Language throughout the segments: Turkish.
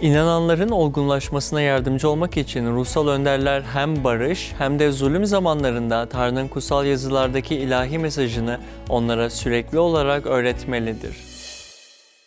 İnananların olgunlaşmasına yardımcı olmak için ruhsal önderler hem barış hem de zulüm zamanlarında Tanrı'nın kutsal yazılardaki ilahi mesajını onlara sürekli olarak öğretmelidir.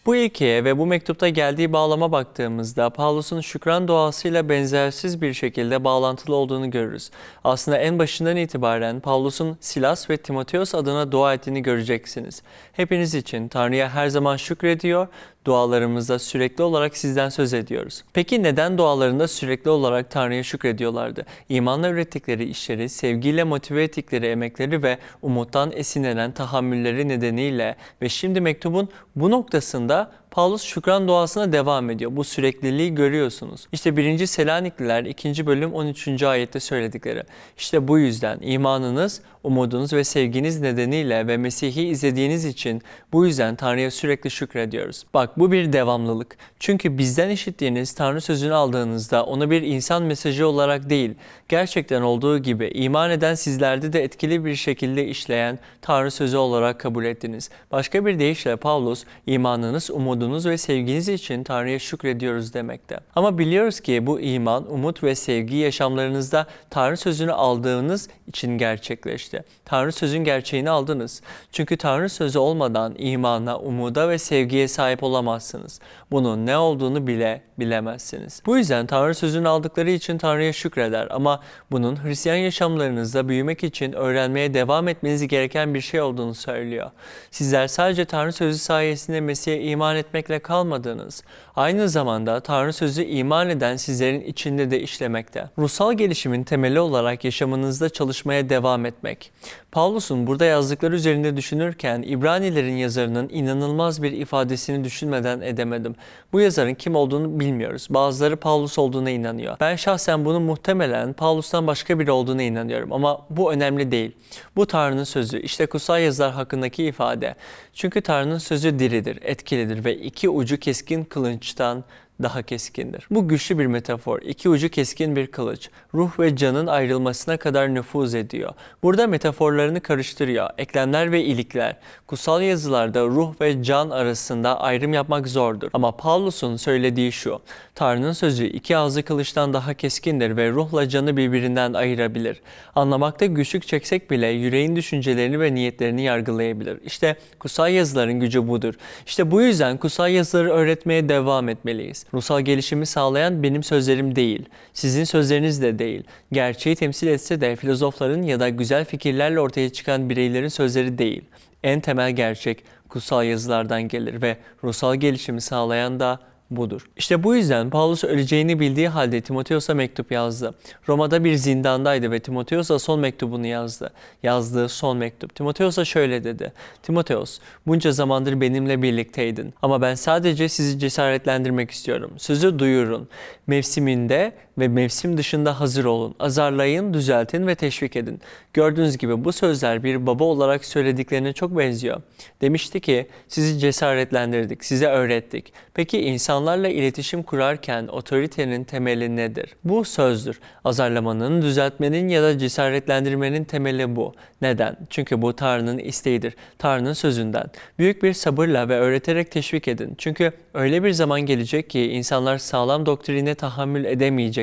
Bu ilkeye ve bu mektupta geldiği bağlama baktığımızda Pavlus'un şükran duasıyla benzersiz bir şekilde bağlantılı olduğunu görürüz. Aslında en başından itibaren Pavlus'un Silas ve Timoteos adına dua ettiğini göreceksiniz. Hepiniz için Tanrı'ya her zaman şükrediyor, dualarımızda sürekli olarak sizden söz ediyoruz. Peki neden dualarında sürekli olarak Tanrı'ya şükrediyorlardı? İmanla ürettikleri işleri, sevgiyle motive ettikleri emekleri ve umuttan esinlenen tahammülleri nedeniyle ve şimdi mektubun bu noktasında Paulus şükran duasına devam ediyor. Bu sürekliliği görüyorsunuz. İşte 1. Selanikliler 2. bölüm 13. ayette söyledikleri. İşte bu yüzden imanınız, umudunuz ve sevginiz nedeniyle ve Mesih'i izlediğiniz için bu yüzden Tanrı'ya sürekli şükrediyoruz. Bak bu bir devamlılık. Çünkü bizden işittiğiniz Tanrı sözünü aldığınızda onu bir insan mesajı olarak değil, gerçekten olduğu gibi iman eden sizlerde de etkili bir şekilde işleyen Tanrı sözü olarak kabul ettiniz. Başka bir deyişle Pavlus imanınız, umudunuz ve sevginiz için Tanrı'ya şükrediyoruz demekte. Ama biliyoruz ki bu iman, umut ve sevgi yaşamlarınızda Tanrı sözünü aldığınız için gerçekleşti. Tanrı sözün gerçeğini aldınız. Çünkü Tanrı sözü olmadan imana, umuda ve sevgiye sahip olamazsınız. Bunun ne olduğunu bile bilemezsiniz. Bu yüzden Tanrı sözünü aldıkları için Tanrı'ya şükreder ama bunun Hristiyan yaşamlarınızda büyümek için öğrenmeye devam etmeniz gereken bir şey olduğunu söylüyor. Sizler sadece Tanrı sözü sayesinde Mesih'e iman etmekle kalmadınız. Aynı zamanda Tanrı sözü iman eden sizlerin içinde de işlemekte. Ruhsal gelişimin temeli olarak yaşamınızda çalışmaya devam etmek. Paulus'un burada yazdıkları üzerinde düşünürken İbranilerin yazarının inanılmaz bir ifadesini düşünmeden edemedim. Bu yazarın kim olduğunu bilmiyoruz. Bazıları Paulus olduğuna inanıyor. Ben şahsen bunun muhtemelen Paulus'tan başka biri olduğuna inanıyorum ama bu önemli değil. Bu Tanrı'nın sözü. İşte kutsal yazılar hakkındaki ifade. Çünkü Tanrı'nın sözü diridir, etkilidir ve iki ucu keskin kılınçtan daha keskindir. Bu güçlü bir metafor. İki ucu keskin bir kılıç. Ruh ve canın ayrılmasına kadar nüfuz ediyor. Burada metaforlarını karıştırıyor. Eklemler ve ilikler. Kutsal yazılarda ruh ve can arasında ayrım yapmak zordur. Ama Paulus'un söylediği şu. Tanrı'nın sözü iki ağzı kılıçtan daha keskindir ve ruhla canı birbirinden ayırabilir. Anlamakta güçlük çeksek bile yüreğin düşüncelerini ve niyetlerini yargılayabilir. İşte kutsal yazıların gücü budur. İşte bu yüzden kutsal yazıları öğretmeye devam etmeliyiz. Ruhsal gelişimi sağlayan benim sözlerim değil, sizin sözleriniz de değil. Gerçeği temsil etse de filozofların ya da güzel fikirlerle ortaya çıkan bireylerin sözleri değil. En temel gerçek kutsal yazılardan gelir ve ruhsal gelişimi sağlayan da budur. İşte bu yüzden Paulus öleceğini bildiği halde Timoteos'a mektup yazdı. Roma'da bir zindandaydı ve Timoteos'a son mektubunu yazdı. Yazdığı son mektup. Timoteos'a şöyle dedi. Timoteos, bunca zamandır benimle birlikteydin ama ben sadece sizi cesaretlendirmek istiyorum. Sözü duyurun. Mevsiminde ve mevsim dışında hazır olun. Azarlayın, düzeltin ve teşvik edin. Gördüğünüz gibi bu sözler bir baba olarak söylediklerine çok benziyor. Demişti ki sizi cesaretlendirdik, size öğrettik. Peki insanlarla iletişim kurarken otoritenin temeli nedir? Bu sözdür. Azarlamanın, düzeltmenin ya da cesaretlendirmenin temeli bu. Neden? Çünkü bu Tanrı'nın isteğidir. Tanrı'nın sözünden. Büyük bir sabırla ve öğreterek teşvik edin. Çünkü öyle bir zaman gelecek ki insanlar sağlam doktrine tahammül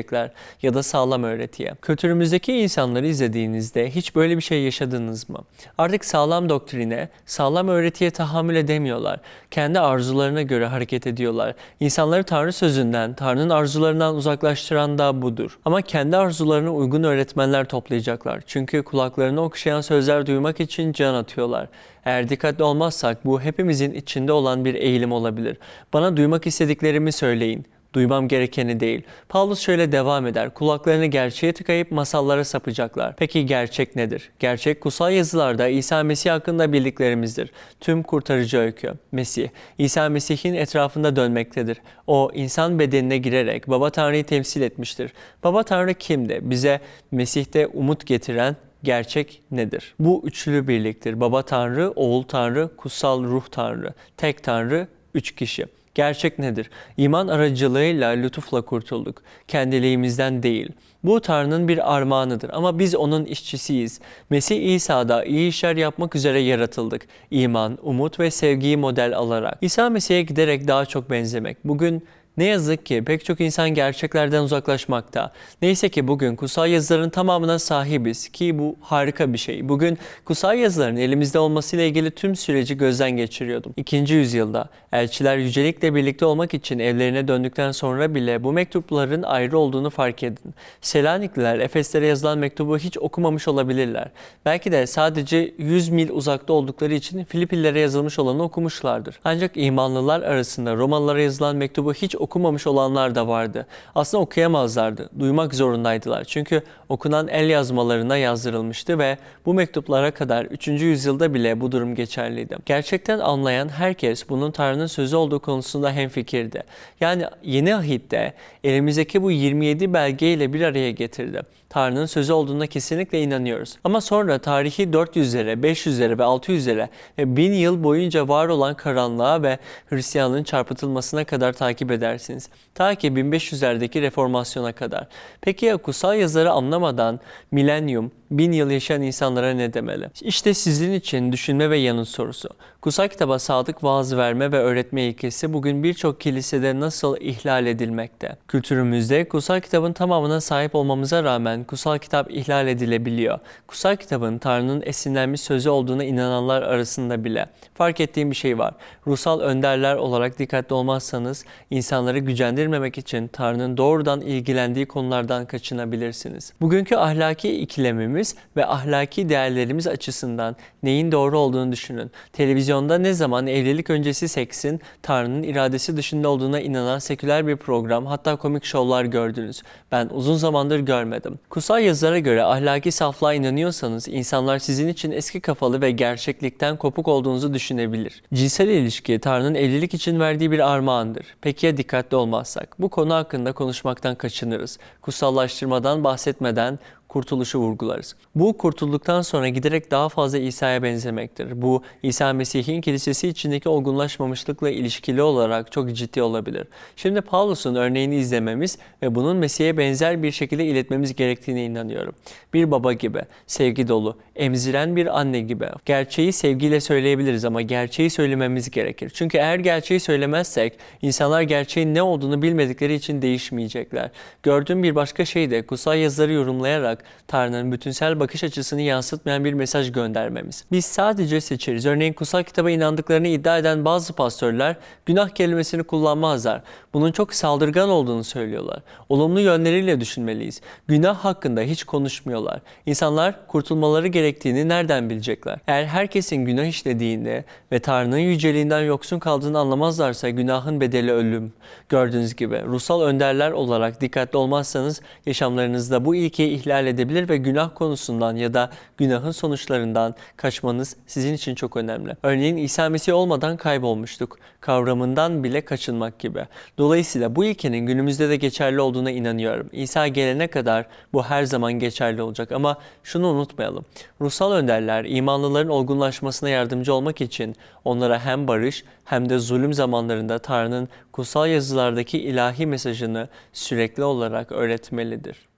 edemeyecekler ya da sağlam öğretiye. Kültürümüzdeki insanları izlediğinizde hiç böyle bir şey yaşadınız mı? Artık sağlam doktrine, sağlam öğretiye tahammül edemiyorlar. Kendi arzularına göre hareket ediyorlar. İnsanları Tanrı sözünden, Tanrı'nın arzularından uzaklaştıran da budur. Ama kendi arzularına uygun öğretmenler toplayacaklar. Çünkü kulaklarını okşayan sözler duymak için can atıyorlar. Eğer dikkatli olmazsak bu hepimizin içinde olan bir eğilim olabilir. Bana duymak istediklerimi söyleyin. Duymam gerekeni değil. Paulus şöyle devam eder. Kulaklarını gerçeğe tıkayıp masallara sapacaklar. Peki gerçek nedir? Gerçek kutsal yazılarda İsa Mesih hakkında bildiklerimizdir. Tüm kurtarıcı öykü. Mesih. İsa Mesih'in etrafında dönmektedir. O insan bedenine girerek Baba Tanrı'yı temsil etmiştir. Baba Tanrı kimdi? Bize Mesih'te umut getiren gerçek nedir? Bu üçlü birliktir. Baba Tanrı, Oğul Tanrı, Kutsal Ruh Tanrı. Tek Tanrı, üç kişi. Gerçek nedir? İman aracılığıyla lütufla kurtulduk. Kendiliğimizden değil. Bu Tanrı'nın bir armağanıdır ama biz onun işçisiyiz. Mesih İsa'da iyi işler yapmak üzere yaratıldık. İman, umut ve sevgiyi model alarak. İsa Mesih'e giderek daha çok benzemek. Bugün Ne yazık ki pek çok insan gerçeklerden uzaklaşmakta. Neyse ki bugün kutsal yazıların tamamına sahibiz ki bu harika bir şey. Bugün kutsal yazıların elimizde olmasıyla ilgili tüm süreci gözden geçiriyordum. İkinci yüzyılda elçiler yücelikle birlikte olmak için evlerine döndükten sonra bile bu mektupların ayrı olduğunu fark edin. Selanikliler Efeslere yazılan mektubu hiç okumamış olabilirler. Belki de sadece 100 mil uzakta oldukları için Filipillere yazılmış olanı okumuşlardır. Ancak imanlılar arasında Romalılara yazılan mektubu hiç okumamış olanlar da vardı. Aslında okuyamazlardı, duymak zorundaydılar. Çünkü okunan el yazmalarına yazdırılmıştı ve bu mektuplara kadar 3. yüzyılda bile bu durum geçerliydi. Gerçekten anlayan herkes bunun Tanrı'nın sözü olduğu konusunda hemfikirdi. Yani yeni ahitte elimizdeki bu 27 belgeyle bir araya getirdi. Tanrı'nın sözü olduğuna kesinlikle inanıyoruz. Ama sonra tarihi 400'lere, 500'lere ve 600'lere ve 1000 yıl boyunca var olan karanlığa ve Hristiyanlığın çarpıtılmasına kadar takip edersiniz. Ta ki 1500'lerdeki reformasyona kadar. Peki ya kutsal yazarı anlamadan milenyum, bin yıl yaşayan insanlara ne demeli? İşte sizin için düşünme ve yanıt sorusu. Kutsal kitaba sadık vaaz verme ve öğretme ilkesi bugün birçok kilisede nasıl ihlal edilmekte? Kültürümüzde kutsal kitabın tamamına sahip olmamıza rağmen kutsal kitap ihlal edilebiliyor. Kutsal kitabın Tanrı'nın esinlenmiş sözü olduğuna inananlar arasında bile. Fark ettiğim bir şey var. Ruhsal önderler olarak dikkatli olmazsanız insanları gücendirmemek için Tanrı'nın doğrudan ilgilendiği konulardan kaçınabilirsiniz. Bugünkü ahlaki ikilemimiz ve ahlaki değerlerimiz açısından neyin doğru olduğunu düşünün. Televizyonda ne zaman evlilik öncesi seksin Tanrı'nın iradesi dışında olduğuna inanan seküler bir program hatta komik şovlar gördünüz. Ben uzun zamandır görmedim. Kutsal yazılara göre ahlaki saflığa inanıyorsanız insanlar sizin için eski kafalı ve gerçeklikten kopuk olduğunuzu düşünebilir. Cinsel ilişki Tanrı'nın evlilik için verdiği bir armağandır. Peki ya dikkatli olmazsak? Bu konu hakkında konuşmaktan kaçınırız. Kutsallaştırmadan bahsetmeden kurtuluşu vurgularız. Bu kurtulduktan sonra giderek daha fazla İsa'ya benzemektir. Bu İsa Mesih'in kilisesi içindeki olgunlaşmamışlıkla ilişkili olarak çok ciddi olabilir. Şimdi Paulus'un örneğini izlememiz ve bunun Mesih'e benzer bir şekilde iletmemiz gerektiğine inanıyorum. Bir baba gibi, sevgi dolu, emziren bir anne gibi. Gerçeği sevgiyle söyleyebiliriz ama gerçeği söylememiz gerekir. Çünkü eğer gerçeği söylemezsek insanlar gerçeğin ne olduğunu bilmedikleri için değişmeyecekler. Gördüğüm bir başka şey de kutsal yazıları yorumlayarak Tanrı'nın bütünsel bakış açısını yansıtmayan bir mesaj göndermemiz. Biz sadece seçeriz. Örneğin kutsal kitaba inandıklarını iddia eden bazı pastörler günah kelimesini kullanmazlar. Bunun çok saldırgan olduğunu söylüyorlar. Olumlu yönleriyle düşünmeliyiz. Günah hakkında hiç konuşmuyorlar. İnsanlar kurtulmaları gerektiğini nereden bilecekler? Eğer herkesin günah işlediğinde ve Tanrı'nın yüceliğinden yoksun kaldığını anlamazlarsa günahın bedeli ölüm. Gördüğünüz gibi ruhsal önderler olarak dikkatli olmazsanız yaşamlarınızda bu ilkeyi ihlal edebilir ve günah konusundan ya da günahın sonuçlarından kaçmanız sizin için çok önemli. Örneğin İsa Mesih olmadan kaybolmuştuk. Kavramından bile kaçınmak gibi. Dolayısıyla bu ilkenin günümüzde de geçerli olduğuna inanıyorum. İsa gelene kadar bu her zaman geçerli olacak ama şunu unutmayalım. Ruhsal önderler imanlıların olgunlaşmasına yardımcı olmak için onlara hem barış hem de zulüm zamanlarında Tanrı'nın kutsal yazılardaki ilahi mesajını sürekli olarak öğretmelidir.